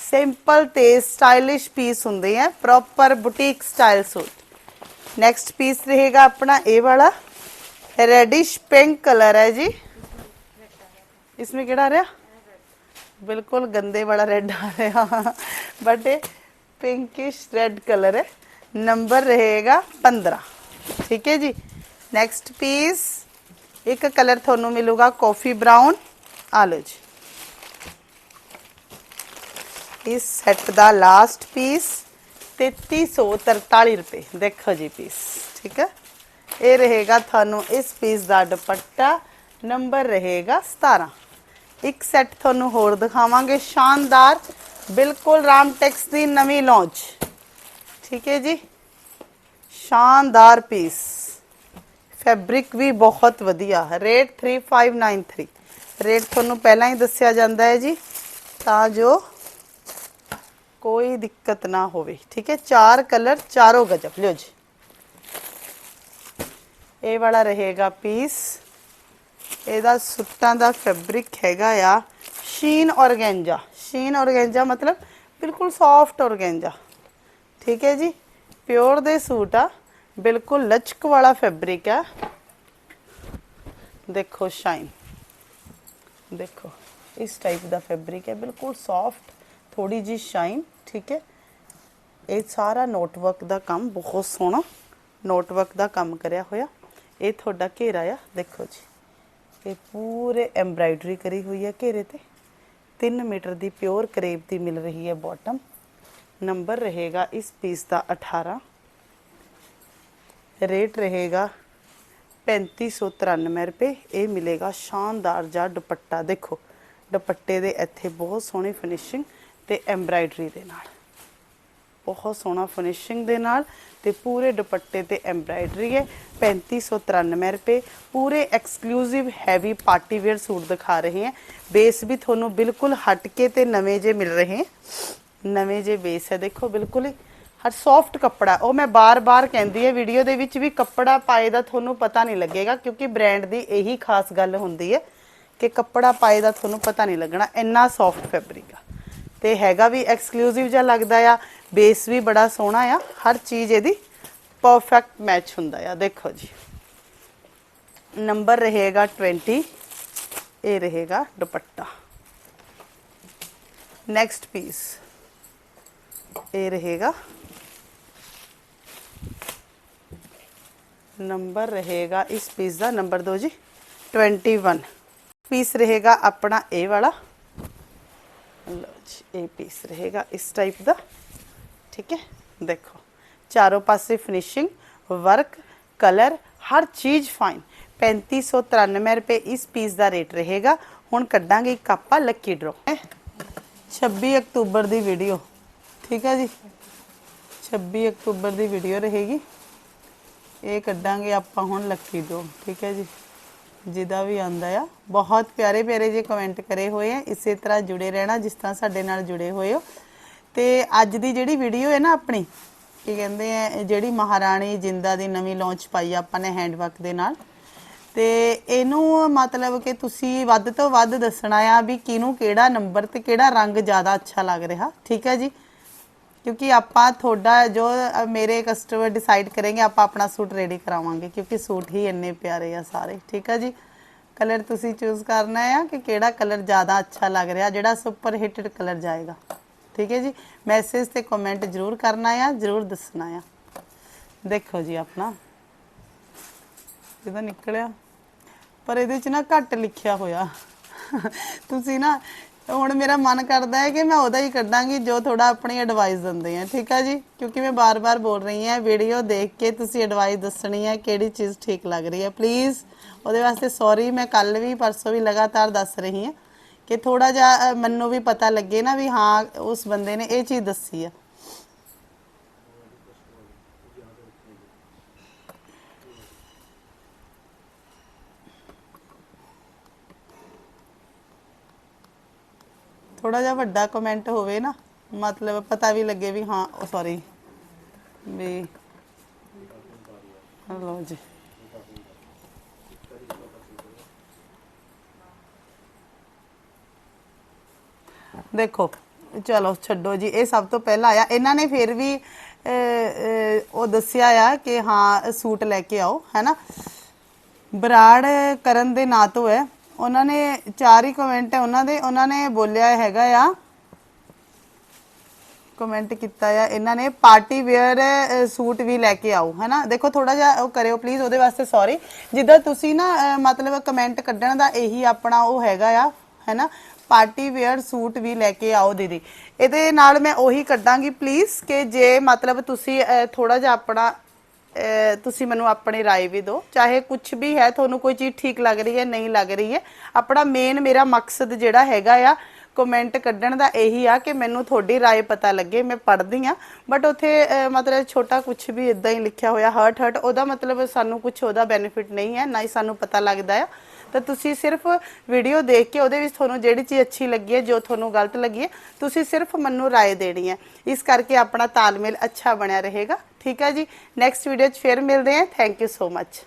ਸਿੰਪਲ ਤੇ ਸਟਾਈਲਿਸ਼ ਪੀਸ ਹੁੰਦੇ ਆ proper boutique style suit next piece ਰਹੇਗਾ ਆਪਣਾ ਇਹ ਵਾਲਾ ਰੈਡਿਸ਼ ਪਿੰਕ ਕਲਰ ਹੈ ਜੀ इसमें ਕਿਹੜਾ ਆ ਰਿਹਾ ਬਿਲਕੁਲ ਗੰਦੇ ਵਾਲਾ ਰੈੱਡ ਆ ਰਿਹਾ [laughs] ਬਟ ਇਹ ਪਿੰਕਿਸ਼ ਰੈੱਡ ਕਲਰ ਹੈ ਨੰਬਰ ਰਹੇਗਾ 15 ਠੀਕ ਹੈ ਜੀ? ਨੈਕਸਟ ਪੀਸ ਇੱਕ ਕਲਰ ਤੁਹਾਨੂੰ ਮਿਲੂਗਾ ਕਾਫੀ ਬ੍ਰਾਊਨ ਆ ਲਓ ਜੀ। ਇਸ ਸੈੱਟ ਦਾ ਲਾਸਟ ਪੀਸ 3343 ਰੁਪਏ। ਦੇਖੋ ਜੀ ਪੀਸ ਠੀਕ ਹੈ? ਇਹ ਰਹੇਗਾ ਤੁਹਾਨੂੰ ਇਸ ਪੀਸ ਦਾ ਦੁਪੱਟਾ, ਨੰਬਰ ਰਹੇਗਾ 17 ਇੱਕ ਸੈੱਟ ਤੁਹਾਨੂੰ ਹੋਰ ਦਿਖਾਵਾਂਗੇ, ਸ਼ਾਨਦਾਰ, ਬਿਲਕੁਲ ਰਾਮ ਟੈਕਸ ਦੀ ਨਵੀਂ ਲਾਂਚ ਠੀਕ ਹੈ ਜੀ ਸ਼ਾਨਦਾਰ ਪੀਸ ਫੈਬਰਿਕ ਵੀ ਬਹੁਤ ਵਧੀਆ ਰੇਟ 3593 ਰੇਟ ਤੁਹਾਨੂੰ ਪਹਿਲਾਂ ਹੀ ਦੱਸਿਆ ਜਾਂਦਾ ਹੈ ਜੀ ਤਾਂ ਜੋ ਕੋਈ ਦਿੱਕਤ ਨਾ ਹੋਵੇ ਠੀਕ ਹੈ ਚਾਰ ਕਲਰ ਚਾਰੋਂ ਗਜਬ ਲਿਓ ਜੀ ਇਹ ਵਾਲਾ ਰਹੇਗਾ ਪੀਸ ਇਹਦਾ ਸੁੱਟਾਂ ਦਾ ਫੈਬਰਿਕ ਹੈਗਾ ਆ ਸ਼ੀਨ ਔਰਗੈਂਜਾ ਸ਼ੀਨ ਔਰਗੈਂਜਾ ਮਤਲਬ ਬਿਲਕੁਲ ਸੌਫਟ ਔਰਗੈਂਜਾ ਠੀਕ ਹੈ ਜੀ ਪਿਓਰ ਦੇ ਸੂਟ ਆ ਬਿਲਕੁਲ ਲਚਕ ਵਾਲਾ ਫੈਬਰਿਕ ਆ ਦੇਖੋ ਸ਼ਾਈਨ ਦੇਖੋ ਇਸ ਟਾਈਪ ਦਾ ਫੈਬਰਿਕ ਹੈ ਬਿਲਕੁਲ ਸੌਫਟ ਥੋੜੀ ਜੀ ਸ਼ਾਈਨ ਠੀਕ ਹੈ ਇਹ ਸਾਰਾ ਨੋਟਵਰਕ ਦਾ ਕੰਮ ਬਹੁਤ ਸੋਹਣਾ ਨੋਟਵਰਕ ਦਾ ਕੰਮ ਕਰਿਆ ਹੋਇਆ ਇਹ ਤੁਹਾਡਾ ਘੇਰਾ ਆ ਦੇਖੋ ਜੀ ਇਹ ਪੂਰੇ ਐਮਬ੍ਰਾਇਡਰੀ ਕਰੀ ਹੋਈ ਹੈ ਘੇਰੇ ਤੇ 3 ਮੀਟਰ ਦੀ ਪਿਓਰ ਕਰੇਪ ਦੀ ਮਿਲ ਰਹੀ ਹੈ ਬਾਟਮ ਨੰਬਰ ਰਹੇਗਾ ਇਸ ਪੀਸ ਦਾ 18 ਰੇਟ ਰਹੇਗਾ 3593 ਰੁਪਏ। ਇਹ ਮਿਲੇਗਾ ਸ਼ਾਨਦਾਰ ਜਿਹਾ ਦੁਪੱਟਾ। ਦੇਖੋ, ਦੁਪੱਟੇ ਦੇ ਇੱਥੇ ਬਹੁਤ ਸੋਹਣੀ ਫਿਨਿਸ਼ਿੰਗ ਤੇ ਐਮਬ੍ਰਾਇਡਰੀ ਦੇ ਨਾਲ। ਬਹੁਤ ਸੋਹਣਾ ਫਿਨਿਸ਼ਿੰਗ ਦੇ ਨਾਲ ਤੇ ਪੂਰੇ ਦੁਪੱਟੇ ਤੇ ਐਮਬ੍ਰਾਇਡਰੀ ਹੈ। 3593 ਰੁਪਏ। ਪੂਰੇ exclusive heavy party wear suit ਦਿਖਾ ਰਹੇ ਹਾਂ। ਬੇਸ ਵੀ ਤੁਹਾਨੂੰ ਬਿਲਕੁਲ ਹਟ ਕੇ ਤੇ ਨਵੇਂ ਜੇ ਮਿਲ ਰਹੇ। ਨਵੇਂ ਜੇ ਬੇਸ ਹੈ, ਦੇਖੋ ਬਿਲਕੁਲ ਹੀ ਹਰ ਸੌਫਟ ਕੱਪੜਾ, ਉਹ ਮੈਂ ਬਾਰ-ਬਾਰ ਕਹਿੰਦੀ ਹੈ ਵੀਡੀਓ ਦੇ ਵਿੱਚ ਵੀ ਕੱਪੜਾ ਪਾਏ ਦਾ ਤੁਹਾਨੂੰ ਪਤਾ ਨਹੀਂ ਲੱਗੇਗਾ, ਕਿਉਂਕਿ ਬ੍ਰਾਂਡ ਦੀ ਇਹੀ ਖਾਸ ਗੱਲ ਹੁੰਦੀ ਹੈ ਕਿ ਕੱਪੜਾ ਪਾਏ ਦਾ ਤੁਹਾਨੂੰ ਪਤਾ ਨਹੀਂ ਲੱਗਣਾ, ਇੰਨਾ ਸੌਫਟ ਫੈਬਰਿਕ ਆ। ਤੇ ਹੈਗਾ ਵੀ ਐਕਸਕਲੂਸਿਵ ਜਿਹਾ ਲੱਗਦਾ ਆ ਬੇਸ ਵੀ ਬੜਾ ਸੋਹਣਾ ਆ, ਹਰ ਚੀਜ਼ ਇਹਦੀ ਪਰਫੈਕਟ ਮੈਚ ਹੁੰਦਾ ਆ, ਦੇਖੋ ਜੀ। ਨੰਬਰ ਰਹੇਗਾ 20 ਇਹ ਰਹੇਗਾ ਦੁਪੱਟਾ। ਨੈਕਸਟ ਪੀਸ ਇਹ ਰਹੇਗਾ ਨੰਬਰ ਰਹੇਗਾ ਇਸ ਪੀਸ ਦਾ ਨੰਬਰ ਦੋ ਜੀ 21 ਪੀਸ ਰਹੇਗਾ ਆਪਣਾ ਇਹ ਵਾਲਾ ਲਓ ਜੀ ਇਹ ਪੀਸ ਰਹੇਗਾ ਇਸ ਟਾਈਪ ਦਾ ਠੀਕ ਹੈ ਦੇਖੋ ਚਾਰੋਂ ਪਾਸੇ ਫਿਨਿਸ਼ਿੰਗ ਵਰਕ ਕਲਰ ਹਰ ਚੀਜ਼ ਫਾਈਨ 3593 ਰੁਪਏ ਇਸ ਪੀਸ ਦਾ ਰੇਟ ਰਹੇਗਾ ਹੁਣ ਕੱਢਾਂਗੇ ਇੱਕ ਆਪਾਂ ਲੱਕੀ ਡਰਾ 26 ਅਕਤੂਬਰ ਦੀ ਵੀਡੀਓ ਠੀਕ ਹੈ ਜੀ। 26 ਅਕਤੂਬਰ ਦੀ ਵੀਡੀਓ ਰਹੇਗੀ। ਇਹ ਕੱਢਾਂਗੇ ਆਪਾਂ ਹੁਣ ਲੱਕੀ ਡਰਾ ਠੀਕ ਹੈ ਜੀ। ਜਿਹਦਾ ਵੀ ਆਂਦਾ ਆ। ਬਹੁਤ ਪਿਆਰੇ ਪਿਆਰੇ ਜੇ ਕਮੈਂਟ ਕਰੇ ਹੋਏ ਆ, ਇਸੇ ਤਰ੍ਹਾਂ ਜੁੜੇ ਰਹਿਣਾ, ਜਿਸ ਤਰ੍ਹਾਂ ਸਾਡੇ ਨਾਲ ਜੁੜੇ ਹੋਏ ਹੋ। ਤੇ ਅੱਜ ਦੀ ਜਿਹੜੀ ਵੀਡੀਓ ਹੈ ਨਾ ਆਪਣੀ, ਕੀ ਕਹਿੰਦੇ ਆ ਜਿਹੜੀ ਮਹਾਰਾਣੀ ਜਿੰਦਾ ਦੀ ਨਵੀਂ ਲਾਂਚ ਪਾਈ ਆਪਾਂ ਨੇ ਹੈਂਡਵਰਕ ਦੇ ਨਾਲ। ਤੇ ਇਹਨੂੰ ਮਤਲਬ ਕਿ ਤੁਸੀਂ ਵੱਧ ਤੋਂ ਵੱਧ ਦੱਸਣਾ ਆ ਵੀ ਕਿਹਨੂੰ ਕਿਹੜਾ ਨੰਬਰ ਤੇ ਕਿਹੜਾ ਰੰਗ ਜ਼ਿਆਦਾ ਅੱਛਾ ਲੱਗ ਰਿਹਾ, ਠੀਕ ਹੈ ਜੀ। ਕਿਉਂਕਿ ਆਪਾਂ ਤੁਹਾਡਾ ਜੋ ਮੇਰੇ ਕਸਟਮਰ ਡਿਸਾਈਡ ਕਰਨਗੇ, ਆਪਾਂ ਆਪਣਾ ਸੂਟ ਰੈਡੀ ਕਰਾਵਾਂਗੇ, ਕਿਉਂਕਿ ਸੂਟ ਹੀ ਇੰਨੇ ਪਿਆਰੇ ਆ ਸਾਰੇ। ਠੀਕ ਹੈ ਜੀ? ਕਲਰ ਤੁਸੀਂ ਚੂਜ਼ ਕਰਨਾ ਆ ਕਿ ਕਿਹੜਾ ਕਲਰ ਜ਼ਿਆਦਾ ਅੱਛਾ ਲੱਗ ਰਿਹਾ, ਜਿਹੜਾ ਸੁਪਰ ਹਿੱਟਡ ਕਲਰ ਜਾਏਗਾ। ਠੀਕ ਹੈ ਜੀ? ਮੈਸੇਜ ਤੇ ਕਮੈਂਟ ਜ਼ਰੂਰ ਕਰਨਾ ਆ, ਜ਼ਰੂਰ ਦੱਸਣਾ ਆ। ਦੇਖੋ ਜੀ ਆਪਣਾ। ਇਹਦਾ ਨਿਕਲਿਆ। ਪਰ ਇਹਦੇ ਚ ਨਾ ਘੱਟ ਲਿਖਿਆ ਹੋਇਆ। ਤੁਸੀਂ ਨਾ ਤੇ ਹੁਣ ਮੇਰਾ ਮਨ ਕਰਦਾ ਹੈ ਕਿ ਮੈਂ ਉਹਦਾ ਹੀ ਕੱਢਾਂਗੀ ਜੋ ਥੋੜਾ ਆਪਣੀ ਐਡਵਾਈਸ ਦਿੰਦੇ ਆ। ਠੀਕ ਆ ਜੀ? ਕਿਉਂਕਿ ਮੈਂ ਬਾਰ-ਬਾਰ ਬੋਲ ਰਹੀ ਹਾਂ ਵੀਡੀਓ ਦੇਖ ਕੇ ਤੁਸੀਂ ਐਡਵਾਈਸ ਦੱਸਣੀ ਹੈ ਕਿਹੜੀ ਚੀਜ਼ ਠੀਕ ਲੱਗ ਰਹੀ ਹੈ। ਪਲੀਜ਼ ਉਹਦੇ ਵਾਸਤੇ ਸੌਰੀ ਮੈਂ ਕੱਲ ਵੀ, ਪਰਸੋਂ ਵੀ ਲਗਾਤਾਰ ਦੱਸ ਰਹੀ ਹਾਂ ਕਿ ਥੋੜਾ ਜਿਹਾ ਮੈਨੂੰ ਵੀ ਪਤਾ ਲੱਗੇ ਨਾ ਵੀ ਹਾਂ, ਉਸ ਬੰਦੇ ਨੇ ਇਹ ਚੀਜ਼ ਦੱਸੀ ਆ। ਥੋੜਾ ਜਿਹਾ ਵੱਡਾ ਕਮੈਂਟ ਹੋਵੇ ਨਾ, ਮਤਲਬ ਪਤਾ ਵੀ ਲੱਗੇ ਵੀ ਹਾਂ ਸੌਰੀ ਵੀ ਹਲੋ ਜੀ। ਦੇਖੋ, ਚਲੋ ਛੱਡੋ ਜੀ, ਇਹ ਸਭ ਤੋਂ ਪਹਿਲਾਂ ਆਇਆ। ਇਹਨਾਂ ਨੇ ਫਿਰ ਵੀ ਉਹ ਦੱਸਿਆ ਆ ਕਿ ਹਾਂ, ਸੂਟ ਲੈ ਕੇ ਆਓ ਹੈਨਾ ਬਰਾੜ ਕਰਨ ਦੇ ਨਾਂ ਤੋਂ ਹੈ। ਉਹਨਾਂ ਨੇ ਚਾਰ ਹੀ ਕਮੈਂਟ ਹੈ, ਉਹਨਾਂ ਦੇ, ਉਹਨਾਂ ਨੇ ਬੋਲਿਆ ਹੈਗਾ ਆ। ਕਮੈਂਟ ਕੀਤਾ ਆ, ਇਹਨਾਂ ਨੇ ਪਾਰਟੀ ਵੇਅਰ ਸੂਟ ਵੀ ਲੈ ਕੇ ਆਓ, ਹੈਨਾ? ਦੇਖੋ ਥੋੜਾ ਜਿਹਾ ਉਹ ਕਰਿਓ ਪਲੀਜ਼ ਉਹਦੇ ਵਾਸਤੇ ਸੌਰੀ ਜਿੱਦਾਂ ਤੁਸੀਂ ਨਾ ਮਤਲਬ ਕਮੈਂਟ ਕੱਢਣ ਦਾ ਇਹੀ ਆਪਣਾ ਉਹ ਹੈਗਾ ਆ, ਹੈਨਾ? ਪਾਰਟੀ ਵੇਅਰ ਸੂਟ ਵੀ ਲੈ ਕੇ ਆਓ, ਦੀਦੀ। ਇਹਦੇ ਨਾਲ ਮੈਂ ਉਹੀ ਕੱਢਾਂਗੀ ਪਲੀਜ਼ ਕਿ ਜੇ ਮਤਲਬ ਤੁਸੀਂ ਥੋੜਾ ਜਿਹਾ ਆਪਣਾ ਤੁਸੀਂ ਮੈਨੂੰ ਆਪਣੀ رائے ਵੀ ਦਿਓ ਚਾਹੇ ਕੁਝ ਵੀ ਹੈ ਤੁਹਾਨੂੰ ਕੋਈ ਚੀਜ਼ ਠੀਕ ਲੱਗ ਰਹੀ ਹੈ ਨਹੀਂ ਲੱਗ ਰਹੀ ਹੈ ਆਪਣਾ ਮੇਨ ਮੇਰਾ ਮਕਸਦ ਜਿਹੜਾ ਹੈਗਾ ਆ ਕਮੈਂਟ ਕੱਢਣ ਦਾ ਇਹੀ ਆ ਕਿ ਮੈਨੂੰ ਤੁਹਾਡੀ رائے ਪਤਾ ਲੱਗੇ ਮੈਂ ਪੜ੍ਹਦੀ ਆ ਬਟ ਉਥੇ ਮਤਲਬ ਛੋਟਾ ਕੁਝ ਵੀ ਇਦਾਂ ਹੀ ਲਿਖਿਆ ਹੋਇਆ ਹਰਟ ਹਰਟ ਉਹਦਾ ਮਤਲਬ ਸਾਨੂੰ ਕੁਝ ਉਹਦਾ ਬੈਨੀਫਿਟ ਨਹੀਂ ਹੈ ਨਾ ਹੀ ਸਾਨੂੰ ਪਤਾ ਲੱਗਦਾ ਆ ਤਾਂ ਤੁਸੀਂ ਸਿਰਫ ਵੀਡੀਓ ਦੇਖ ਕੇ ਉਹਦੇ ਵਿੱਚ ਤੁਹਾਨੂੰ ਜਿਹੜੀ ਚੀਜ਼ ਅੱਛੀ ਲੱਗੀ ਹੈ ਜੋ ਤੁਹਾਨੂੰ ਗਲਤ ਲੱਗੀ ਹੈ ਤੁਸੀਂ ਸਿਰਫ ਮੈਨੂੰ رائے ਦੇਣੀ ਹੈ ਇਸ ਕਰਕੇ ਆਪਣਾ ਤਾਲਮੇਲ ਅੱਛਾ ਬਣਿਆ ਰਹੇਗਾ ਠੀਕ ਹੈ ਜੀ ਨੈਕਸਟ ਵੀਡੀਓ 'ਚ ਫਿਰ ਮਿਲਦੇ ਹਾਂ ਥੈਂਕ ਯੂ ਸੋ ਮੱਚ